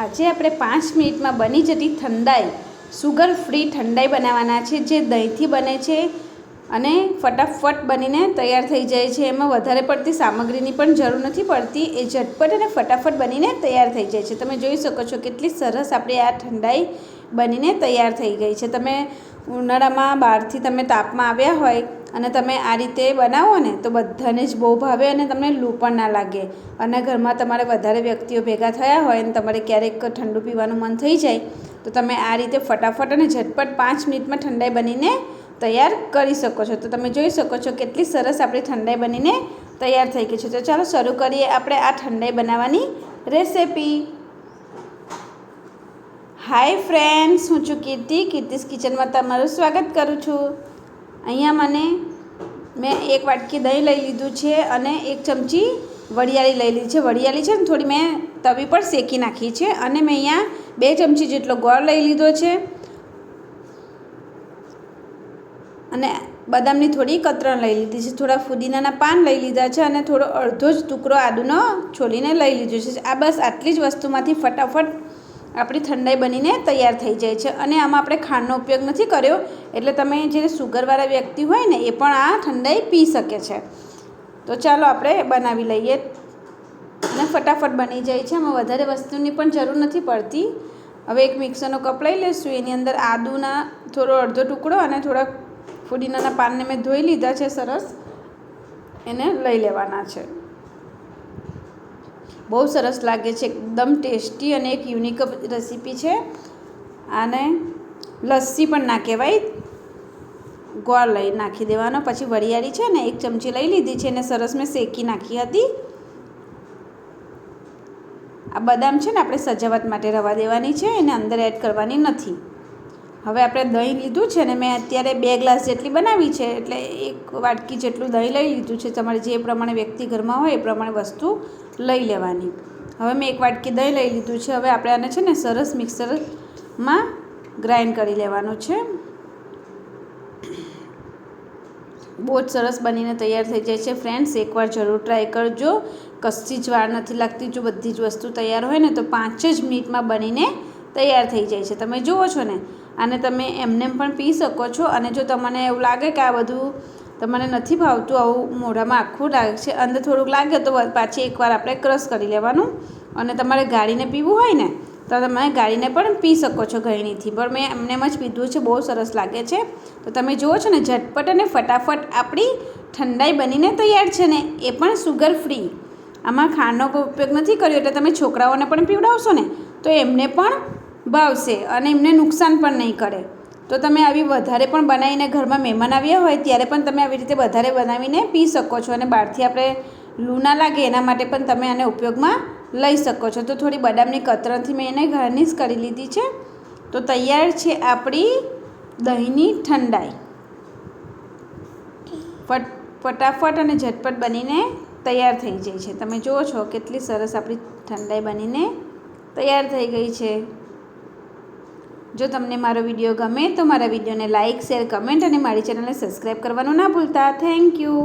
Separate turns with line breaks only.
આજે આપણે પાંચ મિનિટમાં બની જતી ઠંડાઈ. સુગર ફ્રી ઠંડાઈ બનાવવાના છે, જે દહીંથી બને છે અને ફટાફટ બનીને તૈયાર થઈ જાય છે. એમાં વધારે પડતી સામગ્રીની પણ જરૂર નથી પડતી. એ ઝટપટ અને ફટાફટ બનીને તૈયાર થઈ જાય છે. તમે જોઈ શકો છો કેટલી સરસ આપણી આ ઠંડાઈ બનીને તૈયાર થઈ ગઈ છે. તમે ઉનાળામાં બહારથી તમે તાપમાં આવ્યા હોય અને તમે આ રીતે બનાવો ને, તો બધાને જ બહુ ભાવે અને તમને લૂ પણ ના લાગે. અને ઘરમાં તમારે વધારે વ્યક્તિઓ ભેગા થયા હોય અને તમારે ક્યારેક ઠંડુ પીવાનું મન થઈ જાય, તો તમે આ રીતે ફટાફટ અને ઝટપટ પાંચ મિનિટમાં ઠંડાઈ બનીને તૈયાર કરી શકો છો. તો તમે જોઈ શકો છો કેટલી સરસ આપણી ઠંડાઈ બનીને તૈયાર થઈ ગઈ છે. તો ચાલો શરૂ કરીએ આપણે આ ઠંડાઈ બનાવવાની રેસિપી. હાય ફ્રેન્ડ્સ હું છું કીર્તિ. કીર્તિસ કિચનમાં તમારું સ્વાગત કરું છું. અહીંયા મને મેં એક વાટકી દહીં લઈ લીધું છે અને એક ચમચી વડિયાળી લઈ લીધી છે. વડિયાળી છે ને થોડી મેં તવી પર શેકી નાખી છે અને મેં અહીંયા બે ચમચી જેટલો ગોળ લઈ લીધો છે. અને બદામની થોડી કતરણ લઈ લીધી છે. થોડા ફુદીનાના પાન લઈ લીધા છે અને થોડો અડધો જ ટુકડો આદુનો છોલીને લઈ લીધો છે. આ બસ આટલી જ વસ્તુમાંથી ફટાફટ આપણી ઠંડાઈ બનીને તૈયાર થઈ જાય છે અને આમાં આપણે ખાંડનો ઉપયોગ નથી કર્યો. એટલે તમે જે સુગરવાળા વ્યક્તિ હોય ને, એ પણ આ ઠંડાઈ પી શકે છે. તો ચાલો આપણે બનાવી લઈએ. અને ફટાફટ બની જાય છે. આમાં વધારે વસ્તુની પણ જરૂર નથી પડતી. હવે એક મિક્સરનો કપ લઈ લઈશું એની અંદર આદુના થોડો અડધો ટુકડો અને થોડા ફુદીનાના પાનને મેં ધોઈ લીધા છે સરસ. એને લઈ લેવાના છે. બહુ સરસ લાગે છે, એકદમ ટેસ્ટી અને એક યુનિક રેસીપી છે. આને લસ્સી પણ ના કહેવાય. ગોળ લઈ નાખી દેવાનો, પછી વરિયાળી છે ને, એક ચમચી લઈ લીધી છે અને સરસ મેં શેકી નાખી હતી. આ બદામ છે ને, આપણે સજાવટ માટે રવા દેવાની છે, એને અંદર એડ કરવાની નથી. હવે આપણે દહીં લીધું છે ને, મેં અત્યારે બે ગ્લાસ જેટલી બનાવી છે, એટલે એક વાટકી જેટલું દહીં લઈ લીધું છે. તમારે જે પ્રમાણે વ્યક્તિ ઘરમાં હોય એ પ્રમાણે વસ્તુ લઈ લેવાની. હવે મેં એક વાટકી દહીં લઈ લીધું છે. હવે આપણે આને છે ને સરસ મિક્સરમાં ગ્રાઇન્ડ કરી લેવાનું છે. બહુ જ સરસ બનીને તૈયાર થઈ જાય છે ફ્રેન્ડ્સ. એકવાર જરૂર ટ્રાય કરજો. કશી જ વાર નથી લાગતી. જો બધી જ વસ્તુ તૈયાર હોય ને, તો પાંચ જ મિનિટમાં બનીને તૈયાર થઈ જાય છે. તમે જુઓ છો ને આને તમે એમને પણ પી શકો છો. અને જો તમને એવું લાગે કે આ બધું તમને નથી ભાવતું, આવું મોઢામાં આખું લાગે છે, અંદર થોડુંક લાગે તો પાછી એકવાર આપણે ક્રશ કરી લેવાનું. અને તમારે ગાળીને પીવું હોય ને, તો તમે ગાળીને પણ પી શકો છો ગળણીથી પણ મેં એમને જ પીધું છે, બહુ સરસ લાગે છે. તો તમે જુઓ છો ને, ઝટપટ અને ફટાફટ આપણી ઠંડાઈ બનીને તૈયાર છે ને, એ પણ સુગર ફ્રી આમાં ખાંડનો ઉપયોગ નથી કર્યો, એટલે તમે છોકરાઓને પણ પીવડાવશો ને, તો એમને પણ ભાવશે અને એમને નુકસાન પણ નહીં કરે. તો તમે આવી વધારે પણ બનાવીને ઘરમાં મહેમાન આવ્યા હોય ત્યારે પણ તમે આવી રીતે વધારે બનાવીને પી શકો છો અને બહારથી આપણે લૂ ના લાગે એના માટે પણ તમે આને ઉપયોગમાં લઈ શકો છો. તો થોડી બદામની કતરણથી મેં એને ગાર્નિશ કરી લીધી છે. તો તૈયાર છે આપણી દહીંની ઠંડાઈ. ફટ, ફટાફટ અને ઝટપટ બનીને તૈયાર થઈ જાય છે. તમે જુઓ છો કેટલી સરસ આપણી ઠંડાઈ બનીને તૈયાર થઈ ગઈ છે. જો તમને મારો વીડિયો ગમે તો મારા વિડીયોને લાઇક, શેર, કમેન્ટ અને મારી ચેનલને સબસ્ક્રાઈબ કરવાનું ના ભૂલતા. Thank you.